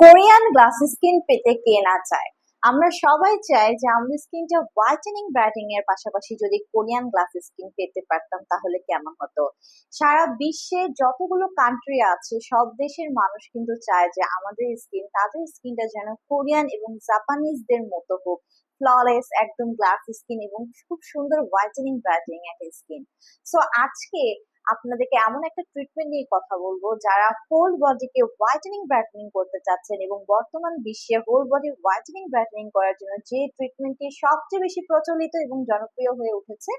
Korean glass skin পেতে কে না চায়? আমরা সবাই চাই যে আমাদের স্কিনটা হোয়াইটেনিং ব্রাইটিং এর পাশাপাশি যদি কোরিয়ান গ্লাস স্কিন পেতে পারতাম তাহলে কেমন হতো? সারা বিশ্বে যতগুলো কান্ট্রি আছে, সব দেশের মানুষ কিন্তু চায় যে আমাদের স্কিন তাদের স্কিনটা যেন কোরিয়ান এবং জাপানিজদের মতো হোক। ফ্ললেস একদম গ্লাস স্কিন এবং খুব সুন্দর হোয়াইটেনিং ব্রাইটিং একটা স্কিন সো আজকে আপনাদেরকে এমন একটা ট্রিটমেন্ট নিয়ে কথা বলব যারা হোল বডিকে হোয়াইটেনিং ব্রাইটেনিং করতে চাচ্ছেন এবং বর্তমান বিশ্বে হোল বডি হোয়াইটেনিং ব্রাইটেনিং করার জন্য যে ট্রিটমেন্টটি সবচেয়ে বেশি প্রচলিত এবং জনপ্রিয় হয়ে উঠেছে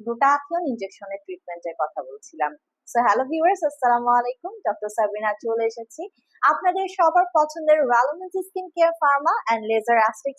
গ্লুটাথিয়ন ইনজেকশনের ট্রিটমেন্টের কথা বলছিলাম। সো হ্যালো ভিউয়ার্স আসসালামু আলাইকুম। ডক্টর সাবিনা চলে এসেছি। আপনাদের সবার পছন্দের রালোমেন্স skin care pharma and laser aesthetic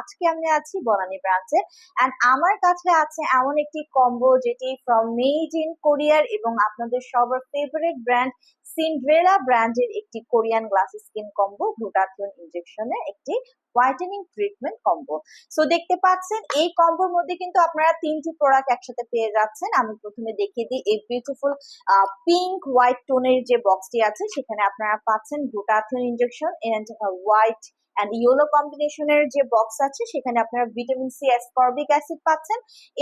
আজকে আমি আছি বনানী ব্রাঞ্চে অ্যান্ড আমার কাছে আছে এমন একটি কম্বো যেটি ফ্রম মেড ইন কোরিয়ার এবং আপনাদের সবার ফেভারিট ব্র্যান্ড সিন্ড্রেলা ব্র্যান্ডের একটি Korean glass skin combo glutathione ইনজেকশনের একটি হোয়াইটেনিং ট্রিটমেন্ট কম্বো। সো দেখতে পাচ্ছেন, এই কম্বোর মধ্যে কিন্তু আপনারা তিনটি প্রোডাক্ট একসাথে পেয়ে যাচ্ছেন। আমি প্রথমে দেখিয়ে দিই এই বিউটিফুল পিঙ্ক হোয়াইট টোনের যে বক্সটি আছে, সেখানে আপনারা পাচ্ছেন glutathione injection and white and yellow কম্বিনেশনের যে বক্স আছে, সেখানে আপনারা ভিটামিন সি অ্যাসকর্বিক অ্যাসিড পাচ্ছেন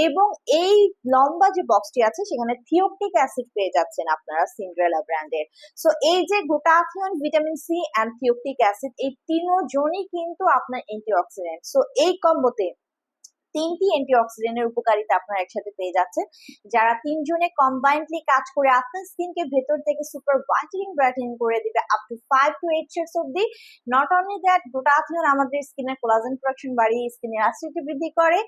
এবং এই লম্বা যে বক্সটি আছে, সেখানে থিওপটিক অ্যাসিড পেয়ে যাচ্ছেন আপনারা সিন্ড্রেলা ব্র্যান্ডের সো এই যে গোটাথিয়ন ভিটামিন সি অ্যান্ড থিওপটিক অ্যাসিড এই তিনজনই কিন্তু আপনার অ্যান্টিঅক্সিডেন্ট সো এই কম্বোতে তিনটি অ্যান্টিঅক্সিডেন্টের উপকারিতা আপনারা একসাথে পেয়ে যাচ্ছে যারা তিনজনে কম্বাইন্ডলি কাজ করে আপনার স্কিনকে ভেতর থেকে সুপার হোয়াইটেনিং ব্রাইটেনিং করে দিবে up to five to eight shades অব্দি নট অনলি দ্যাট গোটা গ্লুটাথিয়ন আমাদের স্কিনের কোলাজেন প্রোডাকশন বাড়িয়ে স্কিনের অ্যাসিডিটি বৃদ্ধি করে।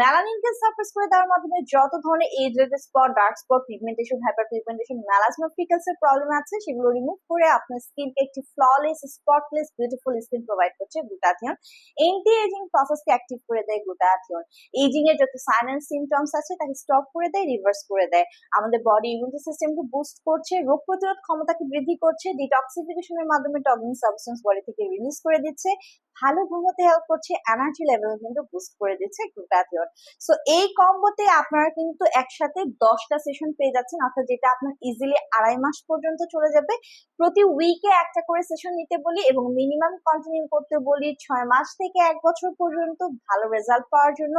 মেলানিনকে সাপ্রেস করে দেওয়ার মাধ্যমে যত ধরনের age রেডেড spot dark spot pigmentation hyperpigmentation melasma freckles এর প্রবলেম আছে, সেগুলো রিমুভ করে আপনার স্কিনকে একটি flawless spotless beautiful skin provide করছে গ্লুটাথিয়ন এন্টি এজিং প্রসেসকে অ্যাক্টিভ করে দেয় গ্লুটাথিয়ন এজিং এর যত সাইন এন্ড সিমটমস আছে, তাকে স্টপ করে দেয় রিভার্স করে দেয়। আমাদের বডি ইমিউনিটি সিস্টেমকে বুস্ট করছে, রোগ প্রতিরোধ ক্ষমতাকে বৃদ্ধি করছে ডিটক্সিফিকেশনের মাধ্যমে টক্সিন সাবস্টেন্স বডি থেকে রিলিজ করে দিচ্ছে। ভালো ঘুমোতে হেল্প করছে এনার্জি লেভেল কিন্তু বুস্ট করে দিচ্ছে গ্লুটাথিয়ন সো এই কম্বোতে আপনারা কিন্তু একসাথে দশটা সেশন পেয়ে যাচ্ছেন, অর্থাৎ যেটা আপনার ইজিলি আড়াই মাস পর্যন্ত চলে যাবে। প্রতি উইকে একটা করে সেশন নিতে বলি এবং মিনিমাম কন্টিনিউ করতে বলি ছয় মাস থেকে এক বছর পর্যন্ত ভালো রেজাল্ট পাওয়ার জন্য।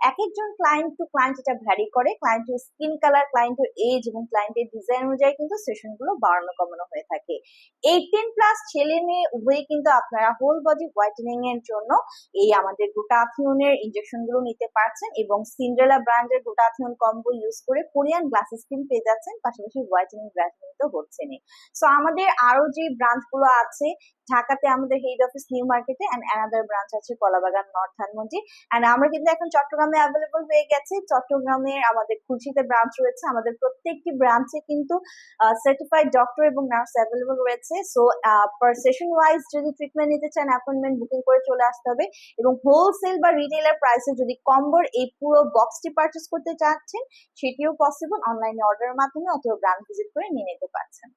এক একজন ক্লায়েন্ট টু ক্লায়েন্ট এটা ভ্যারি করে ক্লায়েন্টের স্কিন কালার ক্লায়েন্টের এজ এবং ক্লায়েন্টের ডিজাইন অনুযায়ী কিন্তু সেশনগুলো বাড়ানো কমানো হয়ে থাকে। এইটিন প্লাস ছেলে মেয়ে উভয়ই কিন্তু আপনারা হোল বডি হোয়াইটেনিং এর জন্য এই আমাদের গ্লুটাথিয়নের ইনজেকশনগুলো নিতে পারছেন এবং সিন্ড্রেলা ব্র্যান্ডের গ্লুটাথিয়ন কম্বো ইউজ করে কোরিয়ান গ্লাস স্কিন পেয়ে যাচ্ছেন, পাশাপাশি হোয়াইটেনিং ব্র্যান্ড তো হচ্ছে সো আমাদের আরও যে ব্রাঞ্চগুলো আছে ঢাকাতে আমাদের হেড অফিস নিউ মার্কেটে অ্যান্ড অ্যানাদার ব্রাঞ্চ আছে কলাবাগান নর্থ ধানমন্ডি। অ্যান্ড আমরা কিন্তু এখন চট্টগ্রামে অ্যাভেলেবল হয়ে গেছে। চট্টগ্রামে আমাদের খুলশিতে ব্রাঞ্চ রয়েছে। আমাদের প্রত্যেকটি ব্রাঞ্চে কিন্তু সার্টিফাইড ডক্টর এবং নার্স অ্যাভেলেবল রয়েছে। সো পার সেশন ওয়াইজ যদি ট্রিটমেন্ট নিতে চান অ্যাপয়েন্টমেন্ট বুকিং করে চলে আসতে হবে। এবং হোলসেল বা রিটেলার প্রাইসে যদি কম্বোর এই পুরো বক্সটি পারচেস করতে চাচ্ছেন, সেটিও পসিবল অনলাইনে অর্ডারের মাধ্যমে অথবা ব্রাঞ্চ ভিজিট করে নিয়ে নিতে পারছেন।